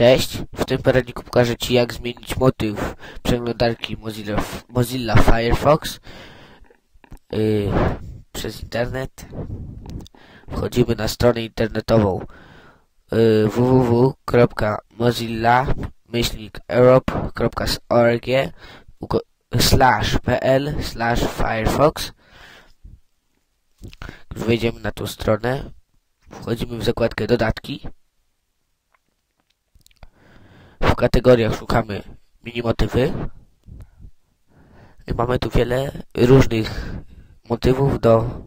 Cześć, w tym poradniku pokażę Ci jak zmienić motyw przeglądarki Mozilla, Mozilla Firefox yy, przez internet. Wchodzimy na stronę internetową yy, www.mozilla-europe.org slash pl slash firefox wejdziemy na tą stronę. Wchodzimy w zakładkę dodatki. W kategoriach szukamy mini motywy. I mamy tu wiele różnych motywów do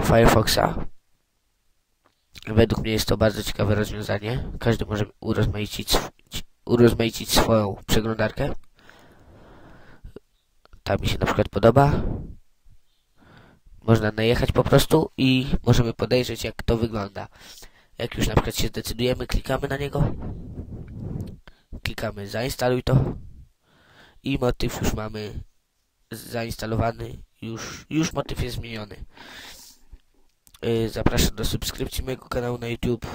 Firefoxa. Według mnie jest to bardzo ciekawe rozwiązanie. Każdy może urozmaicić, urozmaicić swoją przeglądarkę. Ta mi się na przykład podoba. Można najechać po prostu i możemy podejrzeć jak to wygląda. Jak już na przykład się zdecydujemy, klikamy na niego klikamy zainstaluj to. I motyw już mamy zainstalowany, już, już motyw jest zmieniony. Yy, zapraszam do subskrypcji mojego kanału na YouTube,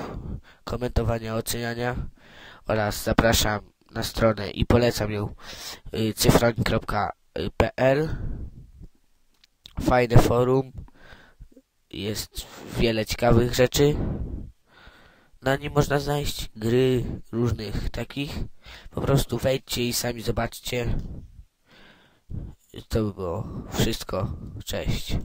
komentowania, oceniania oraz zapraszam na stronę i polecam ją yy, cyfroń.pl Fajne forum, jest wiele ciekawych rzeczy na nim można znaleźć gry różnych takich. Po prostu wejdźcie i sami zobaczcie. To by było wszystko. Cześć.